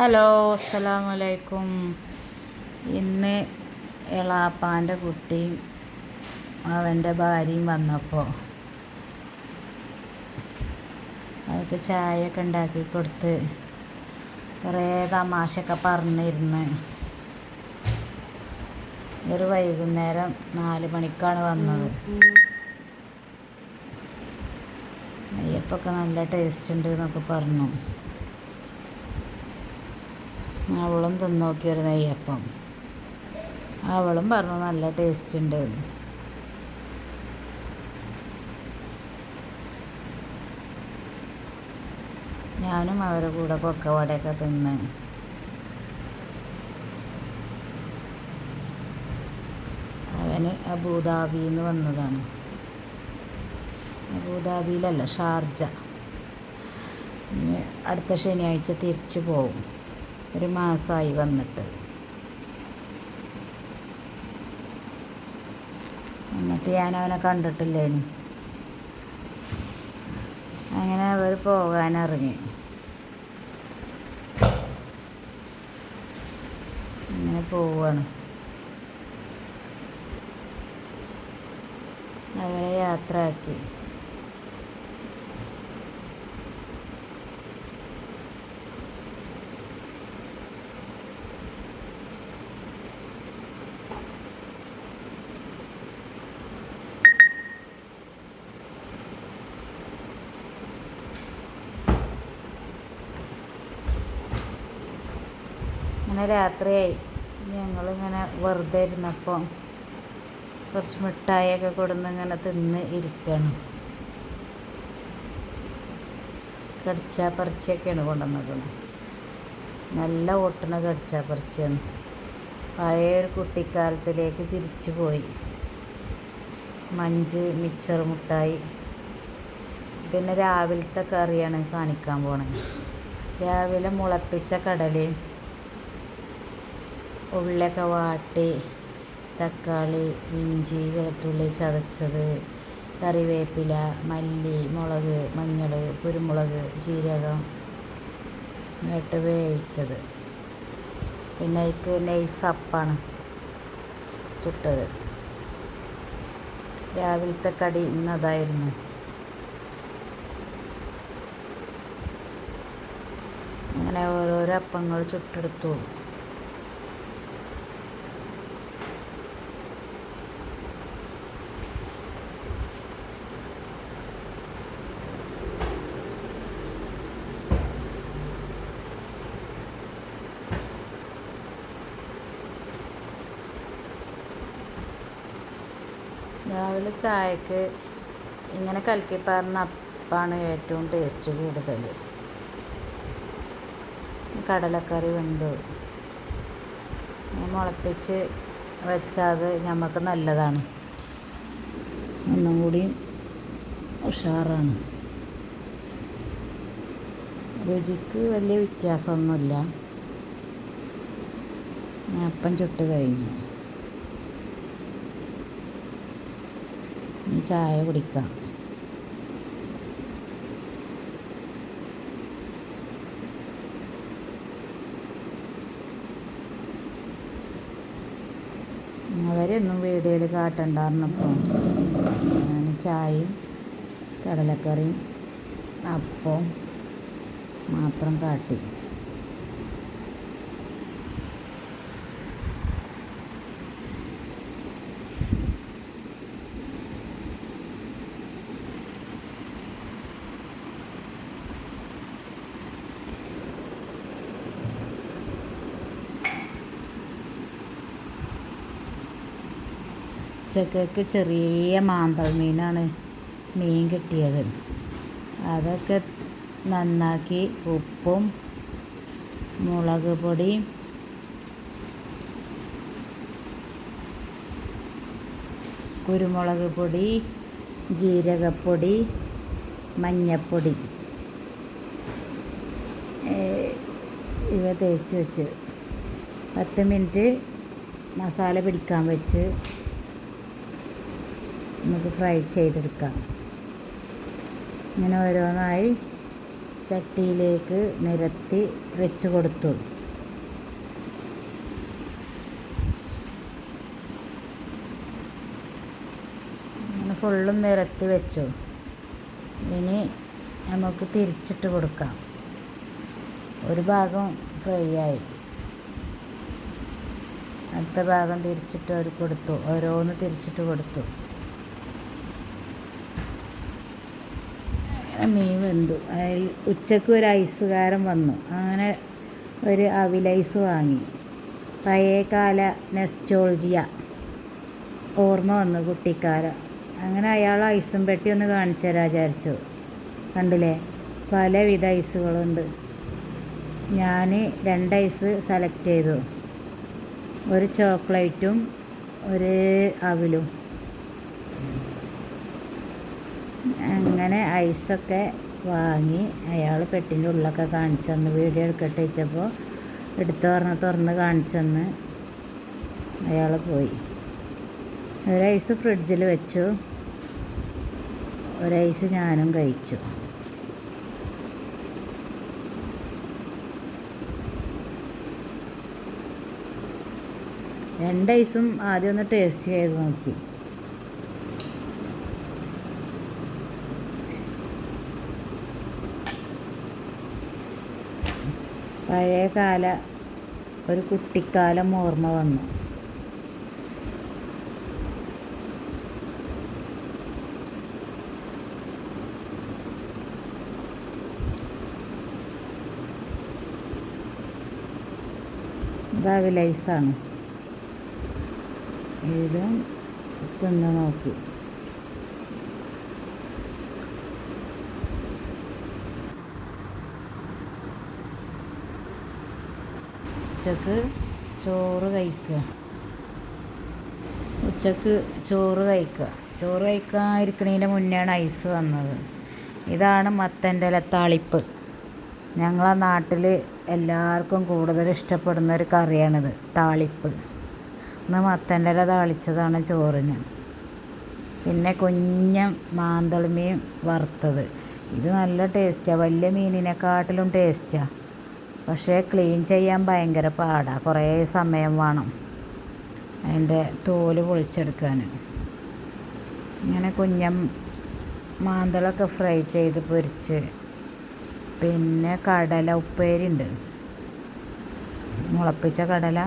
Hello അസ്സലാമലൈക്കും. ഇന്ന് എളാപ്പാന്റെ കുട്ടിയും അവന്റെ ഭാര്യയും വന്നപ്പോൾ അവർക്ക് ചായയൊക്കെ ഉണ്ടാക്കി കൊടുത്ത് കുറേ തമാശയൊക്കെ പറഞ്ഞിരുന്ന്. ഒരു വൈകുന്നേരം നാല് മണിക്കാണ് വന്നത്. അയ്യപ്പൊക്കെ നല്ല ടേസ്റ്റ് ഉണ്ട് എന്നൊക്കെ പറഞ്ഞു. അവളും തിന്നോക്കി ഒരു നെയ്യപ്പം. അവളും പറഞ്ഞു നല്ല ടേസ്റ്റ് ഉണ്ട്. എന്ന്. ഞാനും അവരുടെ കൂടെ കൊക്കവടയൊക്കെ തിന്ന്. അവന് അബുദാബിയിൽ നിന്ന് വന്നതാണ്. അബുദാബിയിലല്ല ഷാർജ. അടുത്ത ശനിയാഴ്ച തിരിച്ചു പോകും ഒരു മാസമായി വന്നിട്ട്. എന്നിട്ട് ഞാൻ അവനെ കണ്ടിട്ടില്ലേനു. അങ്ങനെ അവർ പോകാനിറങ്ങി. അങ്ങനെ പോവാണ്. അവരെ യാത്രയാക്കി. അങ്ങനെ രാത്രിയായി. ഞങ്ങളിങ്ങനെ വെറുതെ ഇരുന്നപ്പോൾ കുറച്ച് മിഠായിയൊക്കെ കൊടുന്ന് ഇങ്ങനെ തിന്ന് ഇരിക്കണം. കടിച്ചാ പറിച്ചൊക്കെയാണ് കൊണ്ടുവന്നിരിക്കുന്നത് നല്ല ഒട്ടണ കടിച്ചാ പറിച്ചാണ് പഴയ ഒരു കുട്ടിക്കാലത്തിലേക്ക് തിരിച്ചു പോയി. മഞ്ച് മിച്ചർ മുട്ടായി പിന്നെ രാവിലത്തെ കറിയാണ് കാണിക്കാൻ പോണത് രാവിലെ മുളപ്പിച്ച കടലയും ഉള്ളിയൊക്കെ വാട്ടി തക്കാളി ഇഞ്ചി വെളുത്തുള്ളി ചതച്ചത് കറിവേപ്പില മല്ലി മുളക് മഞ്ഞൾ കുരുമുളക് ജീരകം ഇട്ട് വേവിച്ചത്. പിന്നെ അതിക്ക് നെയ്സപ്പാണ് ചുട്ടത്. രാവിലത്തെ കടി ഇന്നതായിരുന്നു. അങ്ങനെ ഓരോരോ അപ്പങ്ങൾ ചുട്ടെടുത്തു. രാവിലെ ചായക്ക് ഇങ്ങനെ കലക്കിപ്പാറുന്ന അപ്പാണ് ഏറ്റവും ടേസ്റ്റ് കൂടുതൽ. കടലക്കറി ഉണ്ട് മുളപ്പിച്ച് വെച്ചാൽ അത് നമുക്ക് നല്ലതാണ്. ഒന്നും കൂടി ഉഷാറാണ്. രുചിക്ക് വലിയ വ്യത്യാസമൊന്നുമില്ല. അപ്പം ചുട്ട് കഴിഞ്ഞു ഇനി ചായ കുടിക്കാം. അവരൊന്നും വീഡിയോയിൽ കാട്ടണ്ടായിരുന്നപ്പോൾ ഞാൻ ചായയും കടലക്കറിയും അപ്പം മാത്രം കാട്ടി. ഉച്ചക്കേക്ക് ചെറിയ മാന്തൾ മീനാണ് മീൻ കിട്ടിയത്. അതൊക്കെ നന്നാക്കി ഉപ്പും മുളക് പൊടി കുരുമുളക് പൊടി ജീരകപ്പൊടി മഞ്ഞപ്പൊടി ഇവ തേച്ച് വെച്ച് പത്ത് മിനിറ്റ് മസാല പിടിക്കാൻ വെച്ച് നമുക്ക് ഫ്രൈ ചെയ്തെടുക്കാം. ഇങ്ങനെ ഓരോന്നായി ചട്ടിയിലേക്ക് നിരത്തി വെച്ച് കൊടുത്തു. അങ്ങനെ ഫുള്ളും നിരത്തി വെച്ചു. ഇനി നമുക്ക് തിരിച്ചിട്ട് കൊടുക്കാം. ഒരു ഭാഗം ഫ്രൈ ആയി. അടുത്ത ഭാഗം തിരിച്ചിട്ട് അവർ കൊടുത്തു. ഓരോന്ന് തിരിച്ചിട്ട് കൊടുത്തു അങ്ങനെ മീൻ വെന്തു. അതിൽ ഉച്ചയ്ക്ക് ഒരു ഐസുകാരൻ വന്നു. അങ്ങനെ ഒരു അവിലൈസ് വാങ്ങി. പഴയകാല നെസ്റ്റോൾജിയ ഓർമ്മ വന്നു കുട്ടിക്കാലം. അങ്ങനെ അയാൾ ഐസും പെട്ടി ഒന്ന് കാണിച്ചു തരാ വിചാരിച്ചു. കണ്ടില്ലേ? പലവിധ ഐസുകളുണ്ട്. ഞാൻ രണ്ട് ഐസ് സെലക്ട് ചെയ്തു. ഒരു ചോക്ലേറ്റും ഒരു അവിലും. അങ്ങനെ ഐസൊക്കെ വാങ്ങി അയാൾ പെട്ടിന്റെ ഉള്ളൊക്കെ കാണിച്ചു തന്നു. വീഡിയോ എടുക്കട്ടെ വെച്ചപ്പോൾ എടുത്തു പറഞ്ഞ് തുറന്ന് കാണിച്ചു തന്ന് അയാൾ പോയി. ഒരു ഐസ് ഫ്രിഡ്ജിൽ വെച്ചു. ഒരു ഐസ് ഞാനും കഴിച്ചു. രണ്ട് ഐസും ആദ്യം ഒന്ന് ടേസ്റ്റ് ചെയ്ത് നോക്കി. പഴയ കാല ഒരു കുട്ടിക്കാലം ഓർമ്മ വന്നു. ഇത് അവിലൈസാണ് ഇതും തിന്ന് നോക്കി. ഉച്ചയ്ക്ക് ചോറ് കഴിക്കുക. ഉച്ചയ്ക്ക് ചോറ് കഴിക്കുക. ചോറ് കഴിക്കാതിരിക്കണതിന്റെ മുന്നെയാണ് ഐസ് വന്നത്. ഇതാണ് മത്തന്റെ താളിപ്പ്. ഞങ്ങളെ നാട്ടിൽ എല്ലാവർക്കും കൂടുതൽ ഇഷ്ടപ്പെടുന്ന ഒരു കറിയാണിത് താളിപ്പ്. ഇന്ന് മത്തന്റെ ഇല താളിച്ചതാണ് ചോറിന്. പിന്നെ കുഞ്ഞ മാന്തളിമീൻ വറുത്തത്. ഇത് നല്ല ടേസ്റ്റാണ് വലിയ മീനിനെക്കാട്ടിലും ടേസ്റ്റാണ് പക്ഷേ ക്ലീൻ ചെയ്യാൻ ഭയങ്കര പാടാണ് കുറേ സമയം വേണം അതിന്റെ തോൽ പൊളിച്ചെടുക്കാൻ. ഇങ്ങനെ കുഞ്ഞം മാന്തളൊക്കെ ഫ്രൈ ചെയ്ത് പൊരിച്ച് പിന്നെ കടല ഉപ്പേരി ഉണ്ട് മുളപ്പിച്ച കടല